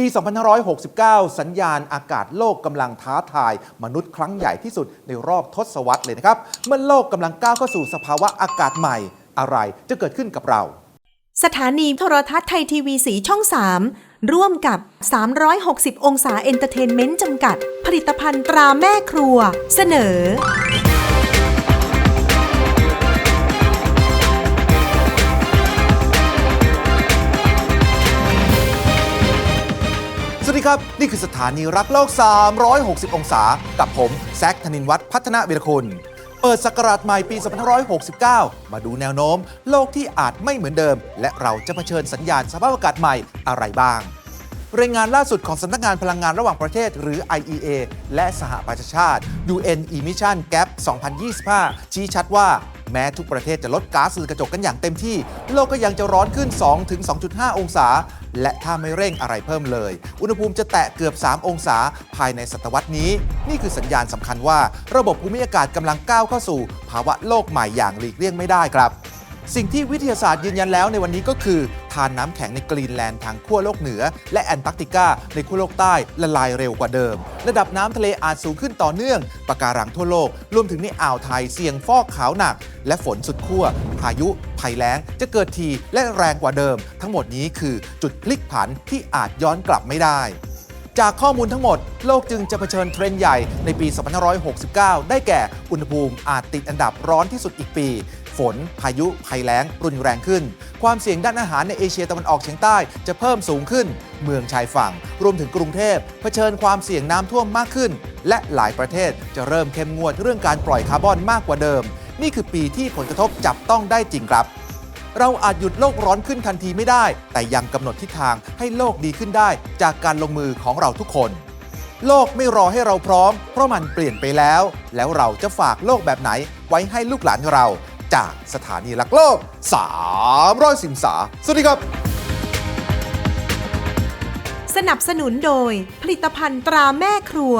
ปี 2569 สัญญาณอากาศโลกกำลังท้าทาย มนุษย์ครั้งใหญ่ที่สุดในรอบทศวรรษเลยนะครับ เมื่อโลกกำลังก้าวเข้าสู่สภาวะอากาศใหม่ อะไรจะเกิดขึ้นกับเรา สถานีโทรทัศน์ไทยทีวีสีช่อง 3 ร่วมกับ 360 องศาเอนเตอร์เทนเมนต์จำกัด ผลิตภัณฑ์ตราแม่ครัว เสนอ ดีครับ นี่คือสถานีรักโลก 360 องศา กับผมแซคธนินวัฒน์พัฒนาวิรคุณ เปิดศักราชใหม่ปี 2569 มาดูแนวโน้ม โลกที่อาจไม่เหมือนเดิม และเราจะเผชิญสัญญาณสภาพอากาศใหม่อะไรบ้างรายงานล่าสุดของสำนักงานพลังงานระหว่างประเทศหรือ IEA และสหประชาชาติ UN Emission Gap 2025 ชี้ชัดว่า แม้ทุกประเทศจะลดก๊าซเรือนกระจกกันอย่างเต็มที่ โลกก็ยังจะร้อนขึ้น 2-2.5 องศา และถ้าไม่เร่งอะไรเพิ่มเลย อุณหภูมิจะแตะเกือบ 3 องศาภายในศตวรรษนี้ นี่คือสัญญาณสำคัญว่า ระบบภูมิอากาศกำลังก้าวเข้าสู่ ภาวะโลกใหม่อย่างหลีกเลี่ยงไม่ได้ครับ สิ่งที่วิทยาศาสตร์ยืนยันแล้วในวันนี้ก็คือทานน้ำแข็งในกรีนแลนด์ทางขั้วโลกเหนือ และแอนตาร์กติกาในขั้วโลกใต้ละลายเร็วกว่าเดิม ระดับน้ำทะเลอาจสูงขึ้นต่อเนื่องปะการังทั่วโลก รวมถึงในอ่าวไทยเสี่ยงฟอกขาวหนัก และฝนสุดขั้วพายุภัยแล้งจะเกิดทีและแรงกว่าเดิม ทั้งหมดนี้คือจุดพลิกผันที่อาจย้อนกลับไม่ได้จากข้อมูลทั้งหมด โลกจึงจะเผชิญเทรนด์ใหญ่ในปี 2569 ได้แก่อุณหภูมิอาจติดอันดับร้อนที่สุดอีกปี ฝน พายุภัยแล้ง รุนแรงขึ้น ความเสี่ยงด้านอาหารในเอเชียตะวันออกเฉียงใต้จะเพิ่มสูงขึ้น เมืองชายฝั่ง รวมถึงกรุงเทพเผชิญความเสี่ยงน้ำท่วมมากขึ้น และหลายประเทศจะเริ่มเข้มงวดเรื่องการปล่อยคาร์บอนมากกว่าเดิม นี่คือปีที่ผลกระทบจับต้องได้จริงครับเราอาจหยุดโลกร้อนขึ้นทันทีไม่ได้ แต่ยังกำหนดทิศทางให้โลกดีขึ้นได้ จากการลงมือของเราทุกคน โลกไม่รอให้เราพร้อม เพราะมันเปลี่ยนไปแล้ว แล้วเราจะฝากโลกแบบไหนไว้ให้ลูกหลานเรา จากสถานีรักโลก 300 สิมสา สวัสดีครับ สนับสนุนโดยผลิตภัณฑ์ตราแม่ครัว